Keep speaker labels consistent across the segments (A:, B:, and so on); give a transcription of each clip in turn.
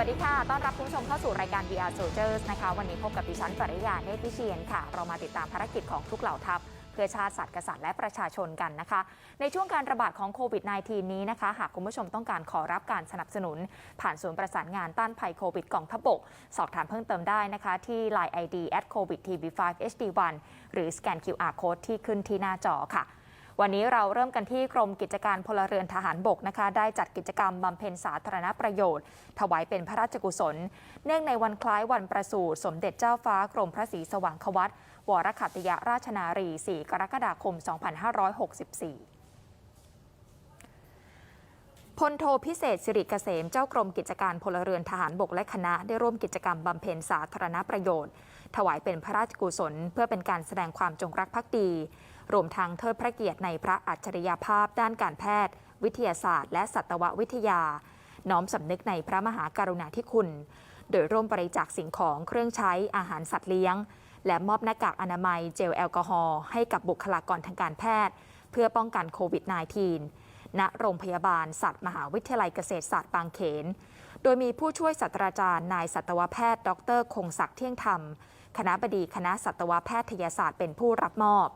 A: วัสดีค่ะ ต้อนรับคุณผู้ชมเข้าสู่รายการ VR Soldiers นะคะ วันนี้พบกับดิฉันปริยาเนตรวิเชียนค่ะ เรามาติดตามภารกิจของทุกเหล่าทัพเพื่อชาติศาสตร์กษัตริย์และประชาชนกันนะคะ ในช่วงการระบาดของโควิด -19 นี้นะคะ หากคุณผู้ชมต้องการขอรับการสนับสนุน ผ่านศูนย์ประสานงานต้านภัยโควิดกองทัพบก สอบถามเพิ่มเติมได้นะคะ ที่ Line ID at covid tv5 hd1 หรือสแกน QR code ที่ขึ้นที่หน้าจอค่ะ วันนี้เราเริ่มกันที่กรมกิจการพลเรือนทหารบกนะคะ ได้จัดกิจกรรมบำเพ็ญสาธารณประโยชน์ ถวายเป็นพระราชกุศล เนื่องในวันคล้ายวันประสูติสมเด็จเจ้าฟ้ากรมพระศรีสว่างควัตวรขัตติยราชนารี 4 กรกฎาคม 2564พลโทพิเศษสิริเกษมเจ้ากรมกิจการพลเรือนทหารบกและคณะได้ร่วมกิจกรรมบำเพ็ญสาธารณประโยชน์ ถวายเป็นพระราชกุศล เพื่อเป็นการแสดงความจงรักภักดี รวมทั้งเทิดพระเกียรติในพระอัจฉริยภาพด้านการแพทย์ วิทยาศาสตร์ และสัตววิทยา น้อมสำนึกในพระมหากรุณาธิคุณ โดยร่วมบริจาคสิ่งของเครื่องใช้อาหารสัตว์เลี้ยง และมอบหน้ากากอนามัยเจลแอลกอฮอล์ให้กับบุคลากรทางการแพทย์ เพื่อป้องกันโควิด -19 ณโรงพยาบาลสัตว์มหาวิทยาลัยเกษตรศาสตร์บางเขนโดยมีผู้ช่วยศาสตราจารย์นายสัตวแพทย์ ดร คงศักดิ์เที่ยงธรรม คณะบดีคณะสัตวแพทยศาสตร์เป็นผู้รับมอบ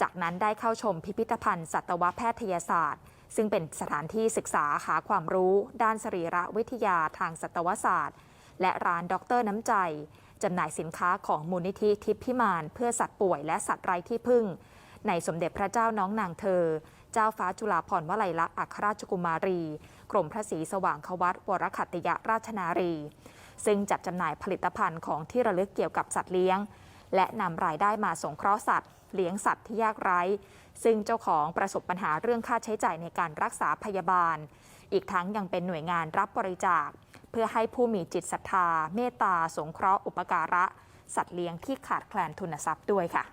A: จากนั้นได้เข้าชมพิพิธภัณฑ์สัตวแพทยศาสตร์ ซึ่งเป็นสถานที่ศึกษาหาความรู้ด้านสรีระวิทยาทางสัตวศาสตร์ และร้านด็อกเตอร์น้ำใจจำหน่ายสินค้าของมูลนิธิทิพย์พิมานเพื่อสัตว์ป่วยและสัตว์ไร้ที่พึ่ง ในสมเด็จพระเจ้าน้องนางเธอ เจ้าฟ้าจุฬาภรณ์วลัยลักษณ์อัครราชกุมารี กรมพระศรีสว่างควัตวรขัตติยราชนารี ซึ่งจัดจำหน่ายผลิตภัณฑ์ของที่ระลึกเกี่ยวกับสัตว์เลี้ยง และนำรายได้มาสงเคราะห์สัตว์ เลี้ยงสัตว์ที่ยากไร้ ซึ่งเจ้าของประสบปัญหาเรื่องค่าใช้จ่ายในการรักษาพยาบาล อีกทั้งยังเป็นหน่วยงานรับบริจาค เพื่อให้ผู้มีจิตศรัทธา เมตตา สงเคราะห์อุปการะ สัตว์เลี้ยงที่ขาดแคลนทุนทรัพย์ด้วยค่ะ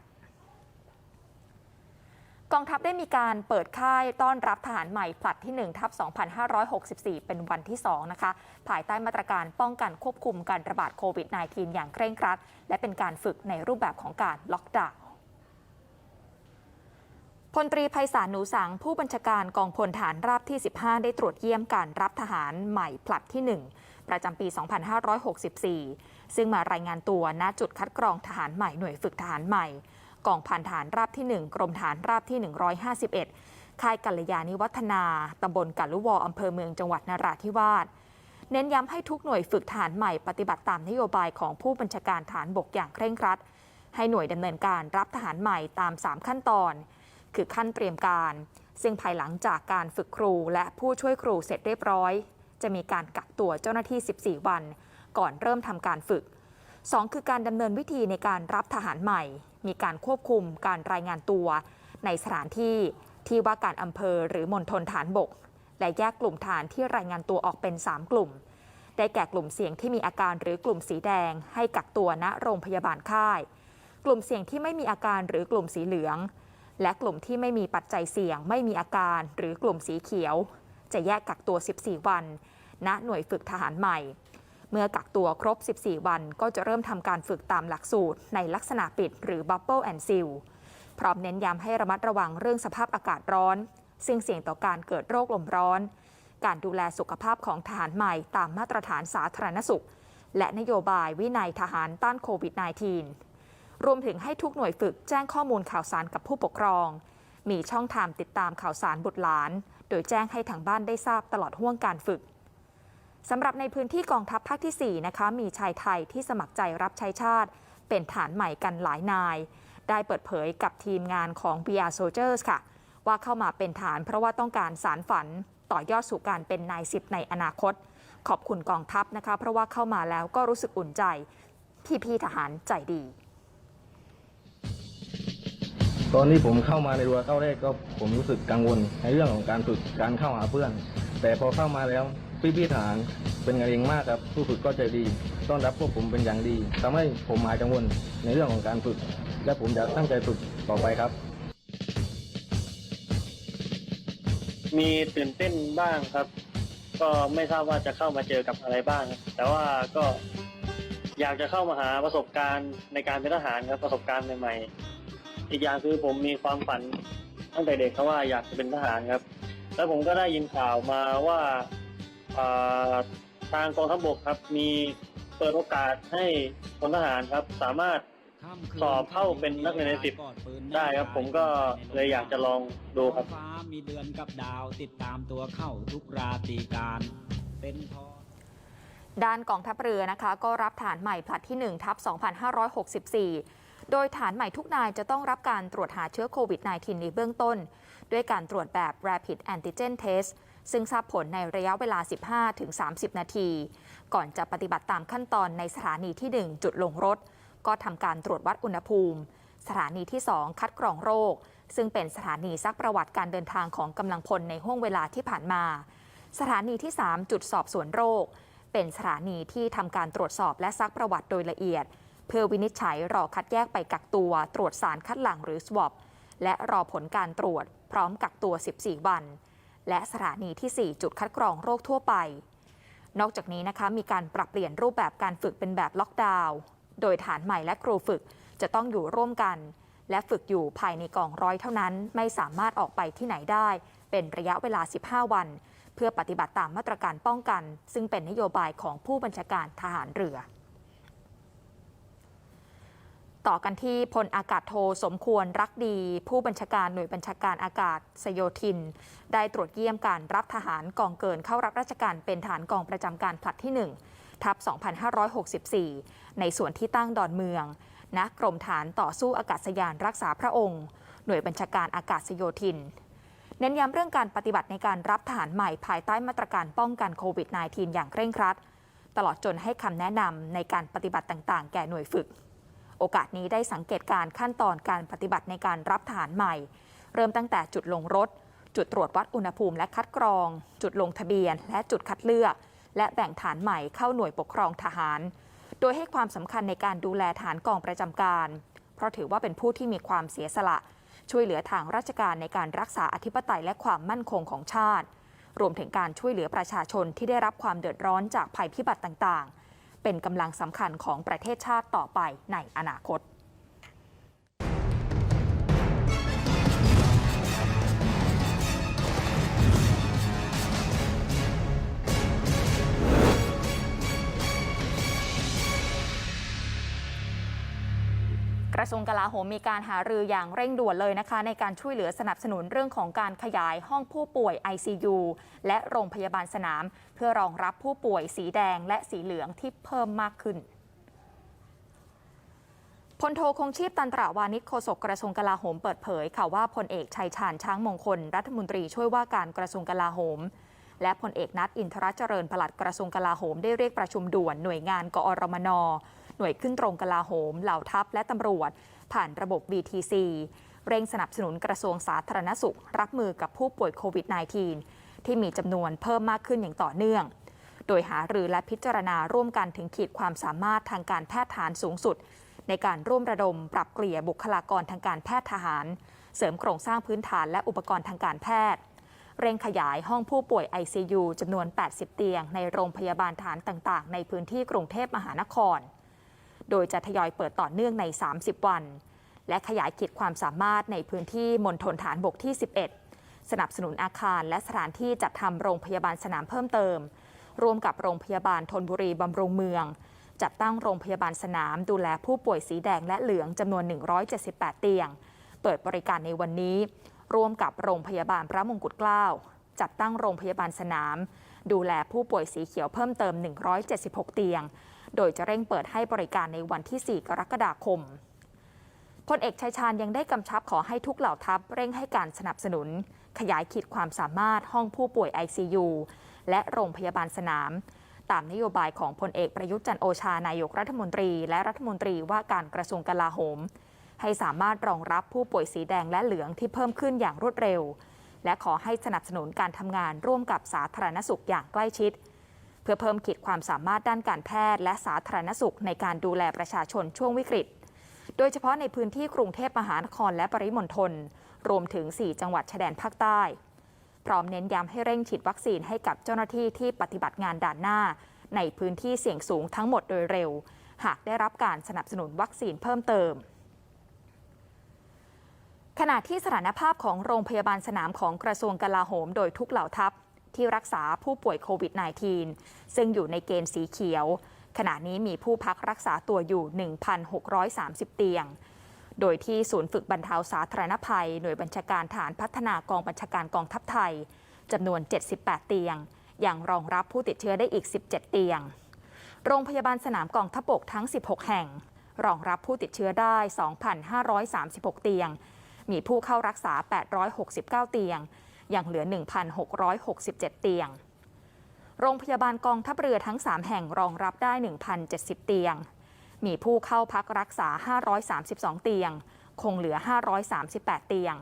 A: กองทัพได้มีการเปิดค่ายต้อนรับทหารใหม่ผลัดที่ 1 ทับ 2564 เป็นวันที่ 2 นะคะ ภายใต้มาตรการป้องกันควบคุมการระบาดโควิด -19 อย่างเคร่งครัด และเป็นการฝึกในรูปแบบของการล็อกดาวน์ พลตรีไพศาลหนูสัง ผู้บัญชาการกองพลฐานราบที่ 15 ได้ตรวจเยี่ยมการรับทหารใหม่ผลัดที่ 1 ประจำปี 2564 ซึ่งมารายงานตัวณจุดคัดกรองทหารใหม่หน่วยฝึกทหารใหม่ กองพันฐานราบที่ 1 กรมฐานราบที่ 151 ค่ายกัลยาณิวัฒนา ตำบลกัลลุวออำเภอเมืองจังหวัดนราธิวาส เน้นย้ำให้ทุกหน่วยฝึกทหารใหม่ปฏิบัติตามนโยบายของผู้บัญชาการฐานบกอย่างเคร่งครัด ให้หน่วยดำเนินการรับทหารใหม่ตาม 3 ขั้นตอน คือขั้นเตรียมการ ซึ่งภายหลังจากการฝึกครูและผู้ช่วยครูเสร็จเรียบร้อย จะมีการกักตัวเจ้าหน้าที่ 14 วัน ก่อนเริ่มทำการฝึก 2 คือการดำเนินวิธีในการรับทหารใหม่ มีการควบคุมการรายงานตัว ในสถานที่ที่ว่าการอำเภอหรือมณฑลฐานบก และแยกกลุ่มฐานที่รายงานตัวออกเป็น 3 กลุ่ม ได้แก่กลุ่มเสี่ยงที่มีอาการหรือกลุ่มสีแดง ให้กักตัวณโรงพยาบาลค่าย กลุ่มเสี่ยงที่ไม่มีอาการหรือกลุ่มสีเหลือง และกลุ่มที่ไม่มีปัจจัยเสี่ยง ไม่มีอาการ หรือกลุ่มสีเขียว จะแยกกักตัว 14 วันณหน่วยฝึกทหารใหม่ เมื่อกักตัวครบ 14 วันก็จะเริ่มทำการฝึกตามหลักสูตร ในลักษณะปิดหรือ Bubble and Seal พร้อมเน้นย้ำให้ระมัดระวังเรื่องสภาพอากาศร้อน ซึ่งเสี่ยงต่อการเกิดโรคลมร้อน การดูแลสุขภาพของทหารใหม่ตามมาตรฐานสาธารณสุข และนโยบายวินัยทหารต้านโควิด -19 รวมถึงให้ทุกหน่วยฝึกแจ้งข้อมูลข่าวสารกับผู้ปกครอง มีช่องทางติดตามข่าวสารบุตรหลาน โดยแจ้งให้ทางบ้านได้ทราบตลอดห่วงการฝึกสำหรับในพื้นที่กองทัพภาคที่ 4 นะคะ มีชายไทยที่สมัครใจรับใช้ชาติ เป็นฐานใหม่กันหลายนาย ได้เปิดเผยกับทีมงานของ VR Soldiers ค่ะ ว่าเข้ามาเป็นฐานเพราะว่าต้องการสารฝันต่อยอดสู่การเป็นนายสิบในอนาคต ขอบคุณกองทัพนะคะ เพราะว่าเข้ามาแล้วก็รู้สึกอุ่นใจ พี่ๆทหารใจดี
B: ตอนที่ผมเข้ามาในรัวเข้าแรกก็ผมรู้สึกกังวลในเรื่องของการฝึกการเข้าหาเพื่อน แต่พอเข้ามาแล้วพี่ๆทหารเป็นกันเองมากครับผู้ฝึกก็ใจดี ต้อนรับพวกผมเป็นอย่างดีทำให้ผมหายกังวลในเรื่องของการฝึก และผมจะตั้งใจฝึกต่อไปครับ
C: มีตื่นเต้นบ้างครับ ก็ไม่ทราบว่าจะเข้ามาเจอกับอะไรบ้าง แต่ว่าก็อยากจะเข้ามาหาประสบการณ์ในการเป็นทหารครับประสบการณ์ใหม่ๆ อีกอย่างคือผมมีความฝันตั้งแต่เด็กครับว่าอยากจะเป็นทหารครับ แล้วผมก็ได้ยินข่าวมาว่าอ่าทางกองทัพบกครับ มีเปิดโอกาสให้พลทหารครับ สามารถสอบเข้าเป็นนักเรียนในสิบได้ครับ ผมก็เลยอยากจะลองดูครับ
D: ฟ้ามีเดือนกับดาวติดตามตัวเข้าทุกราตรีการเป็นพอ
A: ด้านกองทัพเรือนะคะ ก็รับฐานใหม่ผลัดที่1ทับ 2564 โดยฐานใหม่ทุกนายจะต้องรับการตรวจหาเชื้อโควิด -19 ในเบื้องต้น ด้วยการตรวจแบบ Rapid Antigen Test ซึ่งทราบผลในระยะเวลา 15-30 นาที ก่อนจะปฏิบัติตามขั้นตอนในสถานีที่ 1 จุดลงรถ ก็ทำการตรวจวัดอุณหภูมิ สถานีที่ 2 คัดกรองโรค ซึ่งเป็นสถานีซักประวัติการเดินทางของกำลังพลในห่วงเวลาที่ผ่านมา สถานีที่ 3 จุดสอบสวนโรค เป็นสถานีที่ทำการตรวจสอบและซักประวัติโดยละเอียด เพื่อวินิจฉัยรอคัดแยกไปกักตัวตรวจสารคัดหลั่งหรือ swab และรอผลการตรวจพร้อมกักตัว 14 วัน และสถานีที่ 4 จุดคัดกรองโรคทั่วไป นอกจากนี้นะคะมีการปรับเปลี่ยนรูปแบบการฝึกเป็นแบบล็อกดาวน์โดยฐานใหม่และครูฝึกจะต้องอยู่ร่วมกัน และฝึกอยู่ภายในกองร้อยเท่านั้น ไม่สามารถออกไปที่ไหนได้ เป็นระยะเวลา 15 วัน เพื่อปฏิบัติตามมาตรการป้องกัน ซึ่งเป็นนโยบายของผู้บัญชาการทหารเรือ ต่อกันที่พลอากาศโทสมควรรักดี ผู้บัญชาการหน่วยบัญชาการอากาศสโยธิน ได้ตรวจเยี่ยมการรับทหารกองเกินเข้ารับราชการเป็นฐานกองประจำการผลัดที่ 1 ทับ 2564 ในส่วนที่ตั้งดอนเมืองณกรมฐานต่อสู้อากาศยานรักษาพระองค์ หน่วยบัญชาการอากาศสโยธิน เน้นย้ำเรื่องการปฏิบัติในการรับทหารใหม่ภายใต้มาตรการป้องกันโควิด -19 อย่างเคร่งครัด ตลอดจนให้คำแนะนำในการปฏิบัติต่าง ๆ แก่หน่วยฝึก โอกาสนี้ได้สังเกตการขั้นตอนการปฏิบัติในการรับทหารใหม่ เริ่มตั้งแต่จุดลงรถ จุดตรวจวัดอุณหภูมิและคัดกรอง จุดลงทะเบียน และจุดคัดเลือก และแบ่งฐานใหม่เข้าหน่วยปกครองทหาร โดยให้ความสำคัญในการดูแลฐานกองประจำการ เพราะถือว่าเป็นผู้ที่มีความเสียสละ ช่วยเหลือทางราชการในการรักษาอธิปไตยและความมั่นคงของชาติ รวมถึงการช่วยเหลือประชาชนที่ได้รับความเดือดร้อนจากภัยพิบัติต่างๆ เป็นกำลังสำคัญของประเทศชาติต่อไปในอนาคต ระทรวงกลาโหมมีการหารืออย่างเร่งด่วนเลยนะคะ ในการช่วยเหลือสนับสนุนเรื่องของการขยายห้องผู้ป่วย ICU และโรงพยาบาลสนาม เพื่อรองรับผู้ป่วยสีแดงและสีเหลืองที่เพิ่มมากขึ้นพลโทคงชีพตันตระวานิชโฆษกกระทรวงกลาโหมเปิดเผยค่ะว่าพลเอกชัยชาญช้างมงคล รัฐมนตรีช่วยว่าการกระทรวงกลาโหม และพลเอกนัทอินทรเจริญปลัดกระทรวงกลาโหมได้เรียกประชุมด่วนหน่วยงานกอรมน หน่วยขึ้นตรงกลาโหม เหล่าทัพและตำรวจ ผ่านระบบ BTC เร่งสนับสนุนกระทรวงสาธารณสุข รับมือกับผู้ป่วยโควิด -19 ที่มีจำนวนเพิ่มมากขึ้นอย่างต่อเนื่อง โดยหารือและพิจารณาร่วมกันถึงขีดความสามารถทางการแพทย์ฐานสูงสุด ในการร่วมระดมปรับเกลี่ยบุคลากรทางการแพทย์ทหาร เสริมโครงสร้างพื้นฐานและอุปกรณ์ทางการแพทย์ เร่งขยายห้องผู้ป่วย ICU จำนวน 80 เตียง ในโรงพยาบาลฐานต่าง ๆ ในพื้นที่กรุงเทพมหานคร โดยจะทยอยเปิดต่อเนื่องใน 30 วัน และขยายขีดความสามารถในพื้นที่มณฑลฐานบกที่ 11 สนับสนุนอาคารและสถานที่จัดทำโรงพยาบาลสนามเพิ่มเติม ร่วมกับโรงพยาบาลทนบุรีบำรุงเมือง จัดตั้งโรงพยาบาลสนามดูแลผู้ป่วยสีแดงและเหลืองจำนวน 178 เตียง เปิดบริการในวันนี้ ร่วมกับโรงพยาบาลพระมงกุฎเกล้าจัดตั้งโรงพยาบาลสนาม ดูแลผู้ป่วยสีเขียวเพิ่มเติม 176 เตียง โดยจะเร่งเปิดให้บริการในวันที่ 4 กรกฎาคมพลเอกชัยชาญยังได้กำชับขอให้ทุกเหล่าทัพเร่งให้การสนับสนุน ขยายขีดความสามารถห้องผู้ป่วย ICU และโรงพยาบาลสนาม ตามนโยบายของพลเอกประยุทธ์จันโอชานายกรัฐมนตรี และรัฐมนตรีว่าการกระทรวงกลาโหม ให้สามารถรองรับผู้ป่วยสีแดงและเหลืองที่เพิ่มขึ้นอย่างรวดเร็ว และขอให้สนับสนุนการทำงานร่วมกับสาธารณสุขอย่างใกล้ชิด เพื่อเพิ่มขีดความสามารถด้านการแพทย์ และสาธารณสุขในการดูแลประชาชนช่วงวิกฤต โดยเฉพาะในพื้นที่กรุงเทพมหานครและปริมณฑลรวมถึง 4 จังหวัดชายแดนภาคใต้ พร้อมเน้นย้ำให้เร่งฉีดวัคซีนให้กับเจ้าหน้าที่ที่ปฏิบัติงานด่านหน้า ในพื้นที่เสี่ยงสูงทั้งหมดโดยเร็ว หากได้รับการสนับสนุนวัคซีนเพิ่มเติมขณะที่สถานภาพของโรงพยาบาลสนามของกระทรวงกลาโหมโดยทุกเหล่าทัพ ที่รักษาผู้ป่วยโควิด -19 ซึ่งอยู่ในเกณฑ์สีเขียว ขณะนี้มีผู้พักรักษาตัวอยู่ 1,630 เตียง โดยที่ศูนย์ฝึกบรรเทาสาธารณภัย หน่วยบัญชาการฐานพัฒนากองบัญชาการกองทัพไทยจำนวน 78 เตียงยังรองรับผู้ติดเชื้อได้อีก 17 เตียง โรงพยาบาลสนามกองทัพบกทั้ง 16 แห่ง รองรับผู้ติดเชื้อได้ 2,536 เตียง มีผู้เข้ารักษา 869 เตียง ยังเหลือ 1,667 เตียง โรงพยาบาลกองทัพเรือทั้ง 3 แห่งรองรับได้ 1,070 เตียง มีผู้เข้าพักรักษา 532 เตียง คงเหลือ 538 เตียง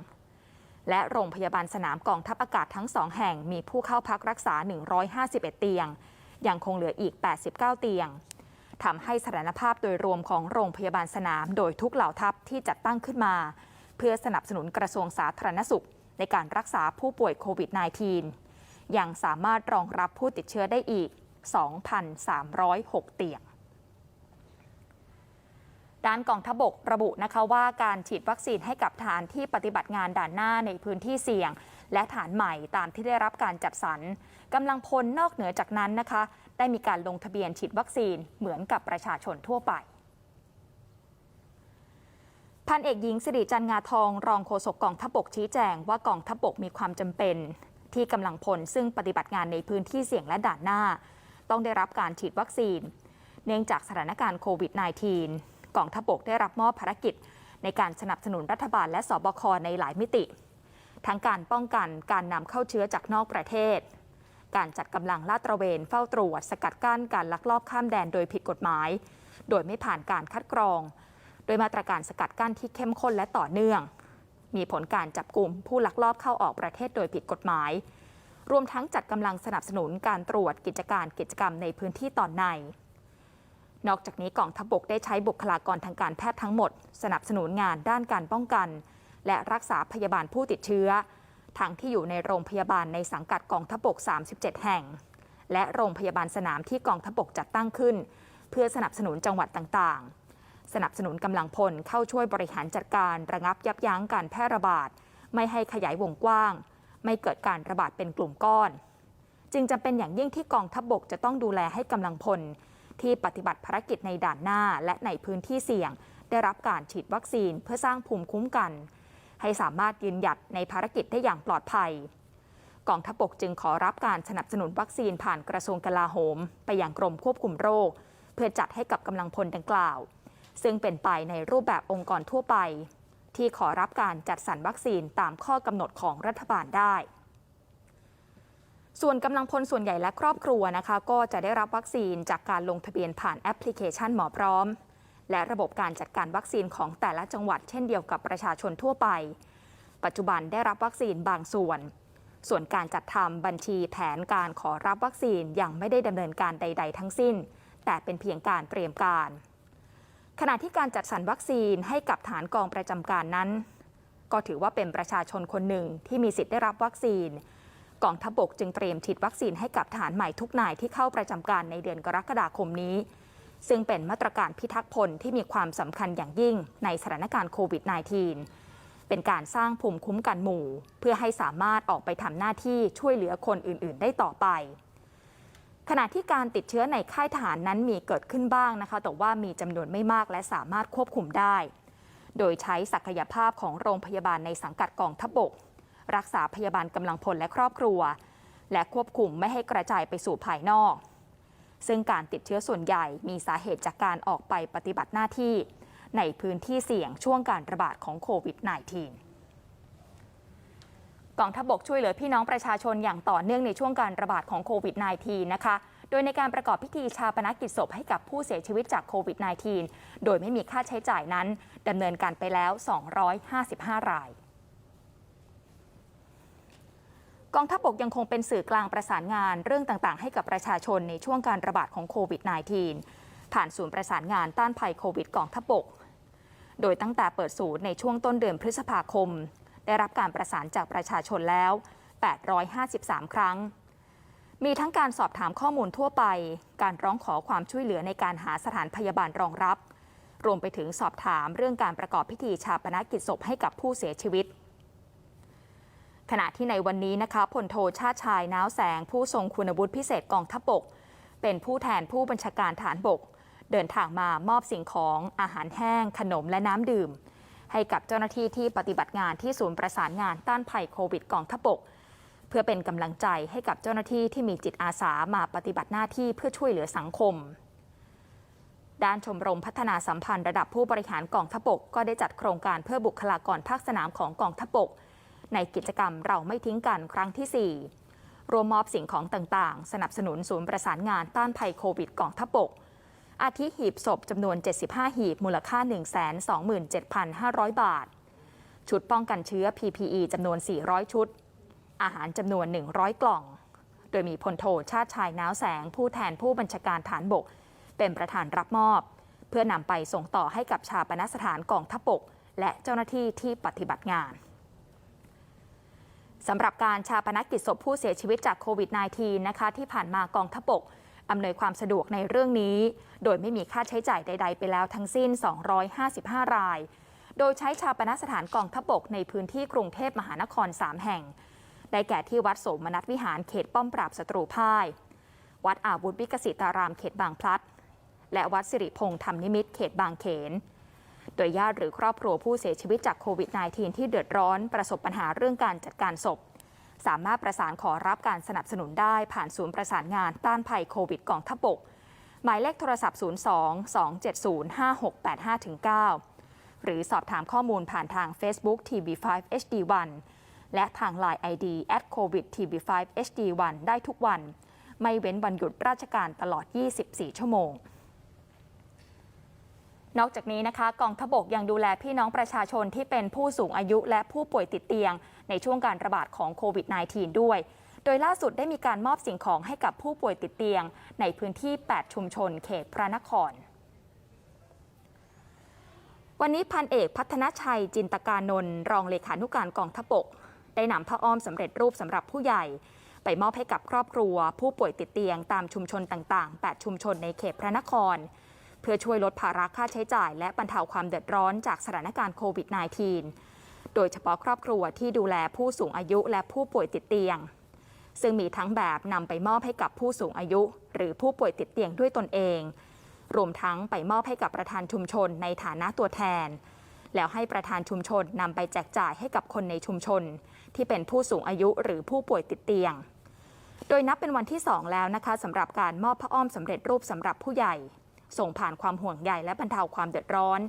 A: และโรงพยาบาลสนามกองทัพอากาศทั้ง2แห่งมีผู้เข้าพักรักษา 151 เตียง ยังคงเหลืออีก 89 เตียงทำให้สถานภาพโดยรวมของโรงพยาบาลสนามโดยทุกเหล่าทัพที่จัดตั้งขึ้นมา เพื่อสนับสนุนกระทรวงสาธารณสุข ในการรักษาผู้ป่วยโควิด -19 ยังสามารถรองรับผู้ติดเชื้อได้อีก 2,306 เตียงด้านกองทบกระบุนะคะว่าการฉีดวัคซีนให้กับฐานที่ปฏิบัติงานด่านหน้าในพื้นที่เสี่ยง และฐานใหม่ตามที่ได้รับการจัดสรรกำลังพลนอกเหนือจากนั้นนะคะ ได้มีการลงทะเบียนฉีดวัคซีนเหมือนกับประชาชนทั่วไป พันเอกหญิงสิริจันงาทอง รองโฆษกกองทัพบกชี้แจงว่ากองทัพบกมีความจำเป็น ที่กำลังพลซึ่งปฏิบัติงานในพื้นที่เสี่ยงและด่านหน้า ต้องได้รับการฉีดวัคซีน เนื่องจากสถานการณ์โควิด -19 กองทัพบกได้รับมอบภารกิจ ในการสนับสนุนรัฐบาลและสบคในหลายมิติ ทั้งการป้องกันการนำเข้าเชื้อจากนอกประเทศ การจัดกำลังลาดตระเวนเฝ้าตรวจ สกัดกั้นการลักลอบข้ามแดนโดยผิดกฎหมาย โดยไม่ผ่านการคัดกรอง โดยมาตรการสกัดกั้นที่เข้มข้นและต่อเนื่อง มีผลการจับกลุ่มผู้ลักลอบเข้าออกประเทศโดยผิดกฎหมาย รวมทั้งจัดกำลังสนับสนุนการตรวจกิจการกิจกรรมในพื้นที่ตอนใน นอกจากนี้กองทัพบกได้ใช้บุคลากรทางการแพทย์ทั้งหมด สนับสนุนงานด้านการป้องกัน และรักษาพยาบาลผู้ติดเชื้อทั้งที่อยู่ในโรงพยาบาลในสังกัดกองทัพบก37 แห่ง และโรงพยาบาลสนามที่กองทัพบกจัดตั้งขึ้น เพื่อสนับสนุนจังหวัดต่างๆ สนับสนุนกำลังพลเข้าช่วยบริหารจัดการระงับยับยั้งการแพร่ระบาด ไม่ให้ขยายวงกว้าง ไม่เกิดการระบาดเป็นกลุ่มก้อน จึงจำเป็นอย่างยิ่งที่กองทัพบกจะต้องดูแลให้กำลังพล ที่ปฏิบัติภารกิจในด่านหน้าและในพื้นที่เสี่ยง ได้รับการฉีดวัคซีนเพื่อสร้างภูมิคุ้มกัน ให้สามารถยืนหยัดในภารกิจได้อย่างปลอดภัยกองทัพบกจึงขอรับการสนับสนุนวัคซีนผ่านกระทรวงกลาโหม ไปยังกรมควบคุมโรค เพื่อจัดให้กับกำลังพลดังกล่าว ซึ่งเป็นไปในรูปแบบองค์กรทั่วไป ที่ขอรับการจัดสรรวัคซีนตามข้อกำหนดของรัฐบาลได้ ส่วนกำลังพลส่วนใหญ่และครอบครัวนะคะ ก็จะได้รับวัคซีนจากการลงทะเบียนผ่านแอปพลิเคชันหมอพร้อม และระบบการจัดการวัคซีนของแต่ละจังหวัดเช่นเดียวกับประชาชนทั่วไป ปัจจุบันได้รับวัคซีนบางส่วนส่วนการจัดทำบัญชีแผนการขอรับวัคซีนยังไม่ได้ดำเนินการใด ๆ ทั้งสิ้น แต่เป็นเพียงการเตรียมการ ขณะที่การจัดสรรวัคซีนให้กับฐานกองประจำการนั้น ก็ถือว่าเป็นประชาชนคนหนึ่งที่มีสิทธิ์ได้รับวัคซีนกองทัพบกจึงเตรียมฉีดวัคซีนให้กับทหารใหม่ทุกนายที่เข้าประจำการในเดือนกรกฎาคมนี้ ซึ่งเป็นมาตรการพิทักษ์พลที่มีความสำคัญอย่างยิ่งในสถานการณ์โควิด -19 เป็นการสร้างภูมิคุ้มกันหมู่ เพื่อให้สามารถออกไปทำหน้าที่ช่วยเหลือคนอื่น ๆ ได้ต่อไป ขณะที่การติดเชื้อในค่ายทหารนั้นมีเกิดขึ้นบ้างนะคะ แต่ว่ามีจำนวนไม่มากและสามารถควบคุมได้ โดยใช้ศักยภาพของโรงพยาบาลในสังกัดกองทัพบก รักษาพยาบาลกำลังพลและครอบครัว และควบคุมไม่ให้กระจายไปสู่ภายนอก ซึ่งการติดเชื้อส่วนใหญ่มีสาเหตุจากการออกไปปฏิบัติหน้าที่ ในพื้นที่เสี่ยงช่วงการระบาดของโควิด -19 กองทัพบกช่วยเหลือพี่น้องประชาชนอย่างต่อเนื่องในช่วงการระบาดของโควิด -19 นะคะ โดยในการประกอบพิธีชาปนกิจศพให้กับผู้เสียชีวิตจากโควิด -19 โดยไม่มีค่าใช้จ่ายนั้นดำเนินการไปแล้ว 255 รายกองทัพบกยังคงเป็นสื่อกลางประสานงานเรื่องต่างๆ ให้กับประชาชนในช่วงการระบาดของโควิด -19 ผ่านศูนย์ประสานงานต้านภัยโควิดกองทัพบก โดยตั้งแต่เปิดศูนย์ในช่วงต้นเดือนพฤษภาคม ได้รับการประสานจากประชาชนแล้ว 853 ครั้ง มีทั้งการสอบถามข้อมูลทั่วไป การร้องขอความช่วยเหลือในการหาสถานพยาบาลรองรับ รวมไปถึงสอบถามเรื่องการประกอบพิธีชาปนกิจศพให้กับผู้เสียชีวิตขณะที่ในวันนี้นะคะพลโทชาติชายน้าวแสง ผู้ทรงคุณวุฒิพิเศษกองทัพบก เป็นผู้แทนผู้บัญชาการฐานบก เดินทางมามอบสิ่งของอาหารแห้ง ขนมและน้ำดื่ม ให้กับเจ้าหน้าที่ที่ปฏิบัติงานที่ศูนย์ประสานงานต้านภัยโควิดกองทัพบก เพื่อเป็นกำลังใจให้กับเจ้าหน้าที่ที่มีจิตอาสามาปฏิบัติหน้าที่เพื่อช่วยเหลือสังคม ด้านชมรมพัฒนาสัมพันธ์ระดับผู้บริหารกองทัพบก ก็ได้จัดโครงการเพื่อบุคลากรภาคสนามของกองทัพบก ในกิจกรรมเราไม่ทิ้งกันครั้งที่ 4 รวมมอบสิ่งของต่างๆ สนับสนุนศูนย์ประสานงานต้านภัยโควิดกองทัพบก อาทิหีบศพจำนวน 75 หีบ มูลค่า 127,500 บาท ชุดป้องกันเชื้อ PPE จำนวน 400 ชุด อาหารจำนวน 100 กล่อง โดยมีพลโทชาติชายน้าวแสง ผู้แทนผู้บัญชาการฐานบก เป็นประธานรับมอบ เพื่อนำไปส่งต่อให้กับชาปนสถานกองทัพบก และเจ้าหน้าที่ที่ปฏิบัติงานสำหรับการชาปนกิจศพผู้เสียชีวิตจากโควิด -19 นะคะที่ผ่านมากองทัพบก อำนวยความสะดวกในเรื่องนี้ โดยไม่มีค่าใช้จ่ายใด ๆ ไปแล้วทั้งสิ้น 255 ราย โดยใช้ชาปนสถานกองทัพบกในพื้นที่กรุงเทพมหานคร 3 แห่ง ได้แก่ที่วัดโสมนัสวิหารเขตป้อมปราบศัตรูพ่าย วัดอาวุธวิกสิตารามเขตบางพลัด และวัดสิริพงษ์ธรรมนิมิตเขตบางเขนโดยญาติหรือครอบครัวผู้เสียชีวิตจากโควิด -19 ที่เดือดร้อนประสบปัญหาเรื่องการจัดการศพ สามารถประสานขอรับการสนับสนุนได้ผ่านศูนย์ประสานงานต้านภัยโควิดกองทัพบก หมายเลขโทรศัพท์ 02 270 5685-9 หรือสอบถามข้อมูลผ่านทาง Facebook TV5 HD1 และทาง Line ID at covid TV5 HD1 ได้ทุกวัน ไม่เว้นวันหยุดราชการตลอด 24 ชั่วโมง นอกจากนี้นะคะกองทบกยังดูแลพี่น้องประชาชนที่เป็นผู้สูงอายุและผู้ป่วยติดเตียง ในช่วงการระบาดของโควิด -19 ด้วย โดยล่าสุดได้มีการมอบสิ่งของให้กับผู้ป่วยติดเตียง ในพื้นที่ 8 ชุมชน เขตพระนครวันนี้พันเอกพัฒนชัยจินตการนนท์รองเลขานุการกองทบก ได้นำผ้าอ้อมสำเร็จรูปสำหรับผู้ใหญ่ ไปมอบให้กับครอบครัว ผู้ป่วยติดเตียงตามชุมชนต่างๆ 8 ชุมชนในเขตพระนคร พื่อช่วยลดภาระค่าใช้จ่าย และบรรเทาความเดือดร้อนจากสถานการณ์โควิด -19 โดยเฉพาะครอบครัวที่ดูแลผู้สูงอายุและผู้ป่วยติดเตียง ซึ่งมีทั้งแบบนำไปมอบให้กับผู้สูงอายุ หรือผู้ป่วยติดเตียงด้วยตนเอง รวมทั้งไปมอบให้กับประธานชุมชนในฐานะตัวแทน แล้วให้ประธานชุมชนนำไปแจกจ่ายให้กับคนในชุมชน ที่เป็นผู้สูงอายุหรือผู้ป่วยติดเตียงโดยนับเป็นวันที่ 2 แล้วนะคะสำหรับการมอบผ้าอ้อมสำเร็จรูปสำหรับผู้ใหญ่ ส่งผ่านความห่วงใยและบรรเทาความเดือดร้อน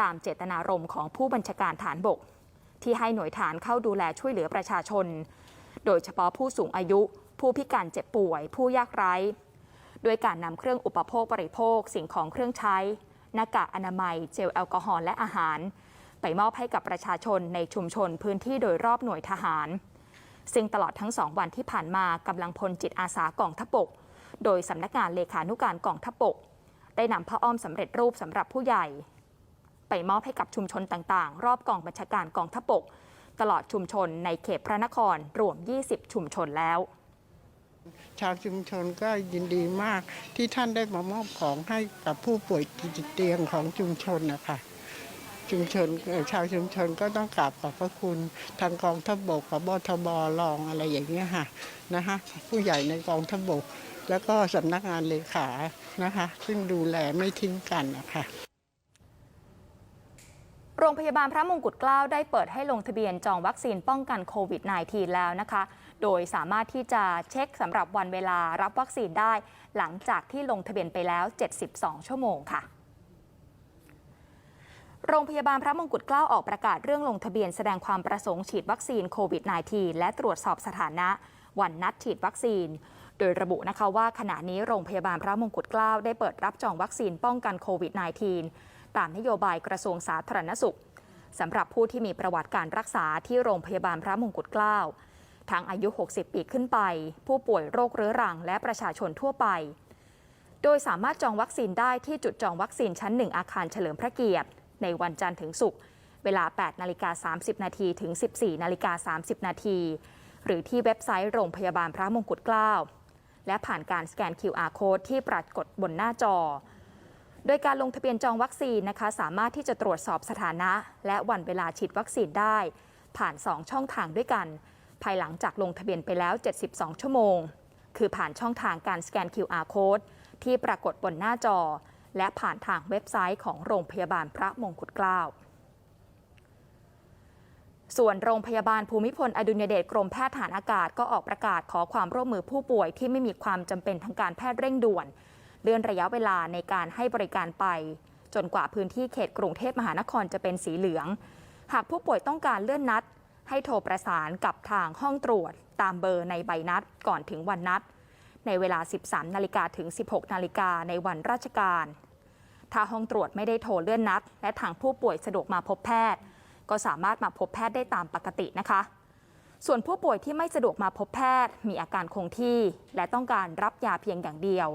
A: ตามเจตนารมณ์ของผู้บัญชาการฐานบก ที่ให้หน่วยฐานเข้าดูแลช่วยเหลือประชาชน โดยเฉพาะผู้สูงอายุ ผู้พิการเจ็บป่วย ผู้ยากไร้ด้วยการนำเครื่องอุปโภคบริโภค สิ่งของเครื่องใช้ หน้ากากอนามัย เจลแอลกอฮอล์และอาหาร ไปมอบให้กับประชาชนในชุมชนพื้นที่โดยรอบหน่วยทหาร ซึ่งตลอดทั้งสองวันที่ผ่านมากำลังพลจิตอาสากองทพบก โดยสำนักงานเลขานุการกองทัพบก ได้นำผ้าอ้อมสำเร็จรูปสำหรับผู้ใหญ่ ไปมอบให้กับชุมชนต่างๆ รอบกองบัญชาการกองทัพบก ตลอดชุมชนในเขตพระนครรวม 20 ชุมชนแล้ว
E: ชาวชุมชนก็ยินดีมากที่ท่านได้มามอบของให้กับผู้ป่วยติดเตียงของชุมชนนะคะชุมชนชาวชุมชนก็ต้องกราบขอบพระคุณทางกองทัพบกกับบทบรองอะไรอย่างเงี้ยค่ะนะคะผู้ใหญ่ในกองทัพบก แล้วก็สำนักงานเลขานะคะ ซึ่งดูแลไม่ทิ้งกันนะคะ
A: โรงพยาบาลพระมงกุฎเกล้าได้เปิดให้ลงทะเบียนจองวัคซีนป้องกันโควิด -19 แล้วนะคะ โดยสามารถที่จะเช็คสำหรับวันเวลารับวัคซีนได้ หลังจากที่ลงทะเบียนไปแล้ว 72 ชั่วโมงค่ะ โรงพยาบาลพระมงกุฎเกล้าออกประกาศเรื่องลงทะเบียนแสดงความประสงค์ฉีดวัคซีนโควิด -19 และตรวจสอบสถานะ วันนัดฉีดวัคซีน โดยระบุนะคะว่าขณะนี้โรงพยาบาลพระมงกุฎเกล้าได้เปิดรับจองวัคซีนป้องกันโควิด -19 ตามนโยบายกระทรวงสาธารณสุขสำหรับผู้ที่มีประวัติการรักษาที่โรงพยาบาลพระมงกุฎเกล้าทั้งอายุ 60 ปีขึ้นไป ผู้ป่วยโรคเรื้อรัง และประชาชนทั่วไป โดยสามารถจองวัคซีนได้ที่จุดจองวัคซีนชั้น 1 อาคารเฉลิมพระเกียรติ ในวันจันทร์ถึงศุกร์เวลา 8 นาฬิกา 30 นาทีถึง 14 นาฬิกา 30 นาที หรือที่เว็บไซต์โรงพยาบาลพระมงกุฎเกล้า และผ่านการสแกน QR code ที่ปรากฏบนหน้าจอ โดยการลงทะเบียนจองวัคซีนนะคะ สามารถที่จะตรวจสอบสถานะ และวันเวลาฉีดวัคซีนได้ ผ่าน 2 ช่องทางด้วยกัน ภายหลังจากลงทะเบียนไปแล้ว 72 ชั่วโมง คือผ่านช่องทางการสแกน QR Code ที่ปรากฏบนหน้าจอ และผ่านทางเว็บไซต์ของโรงพยาบาลพระมงกุฎเกล้า ส่วนโรงพยาบาลภูมิพลอดุลยเดชกรมแพทย์ทหารอากาศก็ออกประกาศขอความร่วมมือผู้ป่วยที่ไม่มีความจำเป็นทางการแพทย์เร่งด่วน เลื่อนระยะเวลาในการให้บริการไป จนกว่าพื้นที่เขตกรุงเทพมหานครจะเป็นสีเหลือง หากผู้ป่วยต้องการเลื่อนนัด ให้โทรประสานกับทางห้องตรวจ ตามเบอร์ในใบนัดก่อนถึงวันนัด ในเวลา 13 นาฬิกาถึง 16 นาฬิกาในวันราชการ ถ้าห้องตรวจไม่ได้โทรเลื่อนนัด และทางผู้ป่วยสะดวกมาพบแพทย์ ก็สามารถมาพบแพทย์ได้ตามปกตินะคะ ส่วนผู้ป่วยที่ไม่สะดวกมาพบแพทย์ มีอาการคงที่ และต้องการรับยาเพียงอย่างเดียว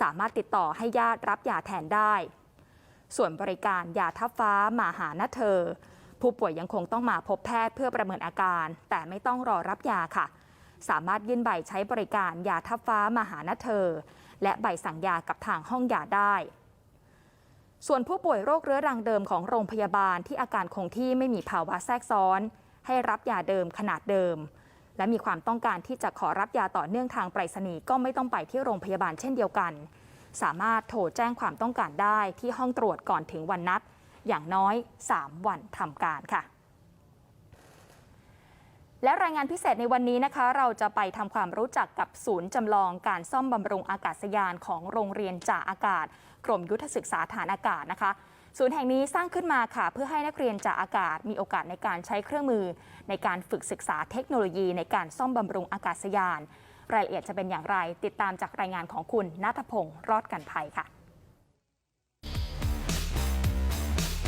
A: สามารถติดต่อให้ญาติรับยาแทนได้ ส่วนบริการยาทับฟ้ามาหาหนะเธอ ผู้ป่วยยังคงต้องมาพบแพทย์เพื่อประเมินอาการ แต่ไม่ต้องรอรับยาค่ะ สามารถยื่นใบใช้บริการยาทับฟ้ามาหาหนะเธอ และใบสั่งยากับทางห้องยาได้ ส่วนผู้ป่วยโรคเรื้อรังเดิมของโรงพยาบาลที่อาการคงที่ไม่มีภาวะแทรกซ้อน ให้รับยาเดิมขนาดเดิม และมีความต้องการที่จะขอรับยาต่อเนื่องทางไปรษณีย์ก็ไม่ต้องไปที่โรงพยาบาลเช่นเดียวกัน สามารถโทรแจ้งความต้องการได้ที่ห้องตรวจก่อนถึงวันนัด อย่างน้อย 3 วันทำการค่ะ และรายงานพิเศษในวันนี้นะคะ เราจะไปทำความรู้จักกับศูนย์จำลองการซ่อมบำรุงอากาศยานของโรงเรียนจ่าอากาศ กรมยุทธศึกษาฐานอากาศนะคะ ศูนย์แห่งนี้สร้างขึ้นมาค่ะ เพื่อให้นักเรียนจ่าอากาศมีโอกาสในการใช้เครื่องมือ ในการฝึกศึกษาเทคโนโลยี ในการซ่อมบำรุงอากาศยาน รายละเอียดจะเป็นอย่างไร ติดตามจากรายงานของคุณนัทพงศ์รอดกันภัยค่ะ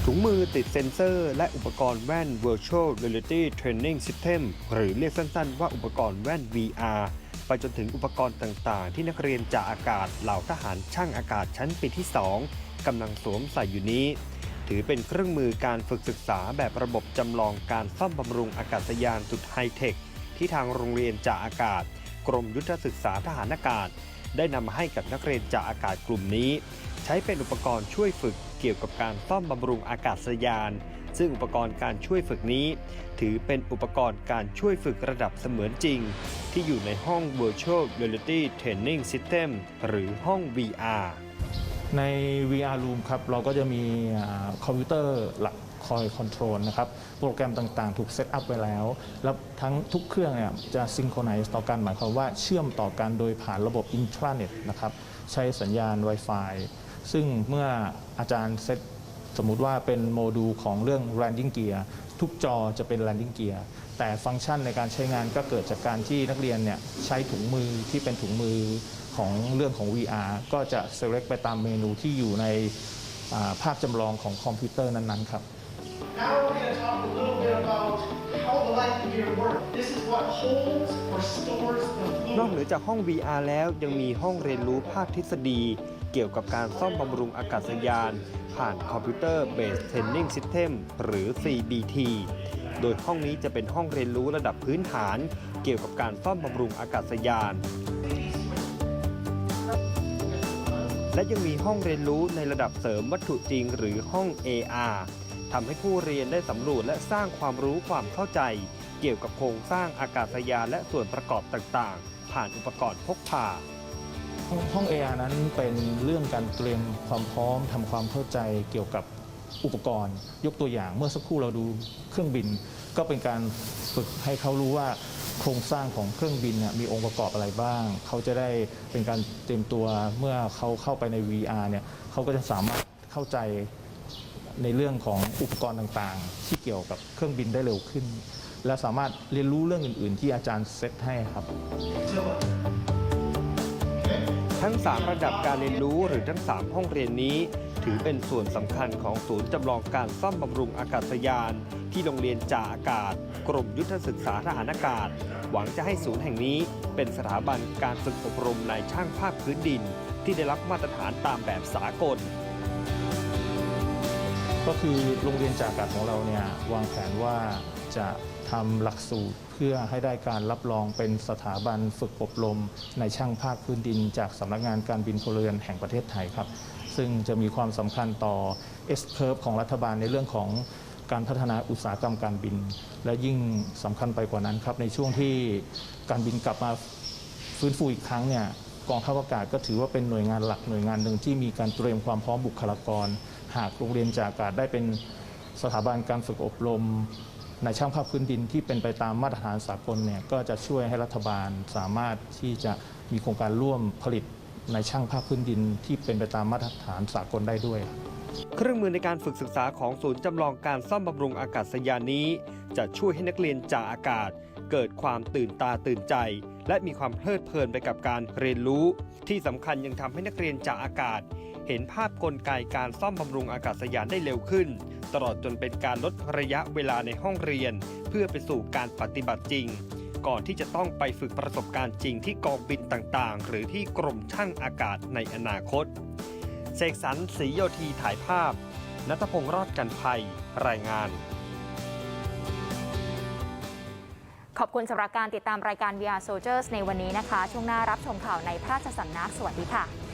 F: ถุงมือติดเซ็นเซอร์ และอุปกรณ์แว่น Virtual Reality Training System หรือเรียกสั้นๆ ว่าอุปกรณ์แว่น VR ไปจนถึงอุปกรณ์ต่างๆ ที่นักเรียนจากอากาศเหล่าทหารช่างอากาศชั้นปีที่ 2กำลังสวมใส่อยู่นี้ ถือเป็นเครื่องมือการฝึกศึกษาแบบระบบจำลองการซ่อมบำรุงอากาศยานสุดไฮเทค ที่ทางโรงเรียนจากอากาศ กรมยุทธศึกษาทหารอากาศ ได้นำมาให้กับนักเรียนจากอากาศกลุ่มนี้ ใช้เป็นอุปกรณ์ช่วยฝึกเกี่ยวกับการซ่อมบำรุงอากาศยาน ซึ่งอุปกรณ์การช่วยฝึกนี้ ถือเป็นอุปกรณ์การช่วยฝึกระดับเสมือนจริง ที่อยู่ในห้อง Virtual Reality Training System หรือห้อง VR
G: ใน VR Room ครับเราก็จะมีอคอมพิวเตอร์หลักคอยคอนโทรลนะครับ โปรแกรมต่างๆ ถูกเซตอัพไว้แล้ว แล้วทั้งทุกเครื่องเนี่ยจะซิงโครไนซ์ต่อกัน หมายความว่าเชื่อมต่อกันโดยผ่านระบบอินทราเน็ตนะครับ ใช้สัญญาณ Wi-Fi ซึ่งเมื่ออาจารย์เซต สมมุติว่าเป็นโมดูลของเรื่อง landing gear ทุกจอจะเป็น landing gear แต่ฟังก์ชันในการใช้งานก็เกิดจากการที่นักเรียนเนี่ยใช้ถุงมือที่เป็นถุงมือของเรื่องของ VR ก็จะ select ไปตามเมนูที่อยู่ในอ่าภาพจำลองของคอมพิวเตอร์นั้นๆครับ
H: Now we're going to talk a little bit about how the light gear works. This is what holds or stores the
F: นอก
H: fluid.
F: เหนือจากห้อง VR แล้วยังมีห้องเรียนรู้ภาคทฤษฎี เกี่ยวกับการซ่อมบำรุงอากาศยาน ผ่านคอมพิวเตอร์ Based Training System หรือ CBT โดยห้องนี้จะเป็นห้องเรียนรู้ระดับพื้นฐาน เกี่ยวกับการซ่อมบำรุงอากาศยาน และยังมีห้องเรียนรู้ในระดับเสริมวัตถุจริงหรือห้อง AR ทำให้ผู้เรียนได้สำรวจและสร้างความรู้ความเข้าใจ เกี่ยวกับโครงสร้างอากาศยานและส่วนประกอบต่างๆ ผ่านอุปกรณ์พกพา
G: ห้องห้อง AR นั้นเป็นเรื่องการเตรียมความพร้อมทำความเข้าใจเกี่ยวกับอุปกรณ์ ยกตัวอย่างเมื่อสักครู่เราดูเครื่องบิน ก็เป็นการฝึกให้เขารู้ว่าโครงสร้างของเครื่องบินมีองค์ประกอบอะไรบ้าง เขาจะได้เป็นการเตรียมตัวเมื่อเขาเข้าไปใน VR เนี่ยเขาก็จะสามารถเข้าใจในเรื่องของอุปกรณ์ต่างๆ ที่เกี่ยวกับเครื่องบินได้เร็วขึ้น และสามารถเรียนรู้เรื่องอื่น ๆ ที่อาจารย์เซตให้ครับ
F: ทั้ง 3 ระดับการเรียนรู้หรือทั้ง 3 ห้องเรียนนี้ ถือเป็นส่วนสำคัญของศูนย์จำลองการซ่อมบำรุงอากาศยาน ที่โรงเรียนจ่าอากาศ กรมยุทธศึกษาทหารอากาศ หวังจะให้ศูนย์แห่งนี้เป็นสถาบันการฝึกอบรมนายช่างภาคพื้นดิน ที่ได้รับมาตรฐานตามแบบสากล
G: ก็คือโรงเรียนจากอากาศของเราเนี่ยวางแผนว่าจะ ทำหลักสูตรเพื่อให้ได้การรับรองเป็นสถาบันฝึกอบรม ในช่างภาคพื้นดิน จากสำนักงานการบินพลเรือนแห่งประเทศไทยครับ ซึ่งจะมีความสำคัญต่อ S curve ของรัฐบาลในเรื่องของการพัฒนาอุตสาหกรรมการบิน และยิ่งสำคัญไปกว่านั้นครับ ในช่วงที่การบินกลับมาฟื้นฟูอีกครั้งเนี่ยกองทัพอากาศก็ถือว่าเป็นหน่วยงานหลักหน่วยงานหนึ่งที่มีการเตรียมความพร้อมบุคลากร หากโรงเรียนจากอากาศได้เป็นสถาบันการฝึกอบรม ในช่างภาพพื้นดินที่เป็นไปตามมาตรฐานสากลเนี่ยก็จะช่วยให้รัฐบาลสามารถที่จะมีโครงการร่วมผลิตในช่างภาพพื้นดินที่เป็นไปตามมาตรฐานสากลได้ด้วย
F: เครื่องมือในการฝึกศึกษาของศูนย์จำลองการซ่อมบำรุงอากาศยานนี้ จะช่วยให้นักเรียนจาอากาศ เกิดความตื่นตาตื่นใจ และมีความเพลิดเพลินไปกับการเรียนรู้ ที่สำคัญยังทำให้นักเรียนจากอากาศ เห็นภาพกลไกการซ่อมบำรุงอากาศยานได้เร็วขึ้น ตลอดจนเป็นการลดระยะเวลาในห้องเรียน เพื่อไปสู่การปฏิบัติจริง ก่อนที่จะต้องไปฝึกประสบการณ์จริงที่กองบินต่างๆ หรือที่กรมช่างอากาศในอนาคตเสกสรรศรีโยธีถ่ายภาพนัทพงศ์รอดกันภัย รายงาน
A: ขอบคุณสำหรับการติดตามรายการ VR Soldiers ในวันนี้นะคะ ช่วงหน้ารับชมข่าวในพระราชสำนัก สวัสดีค่ะ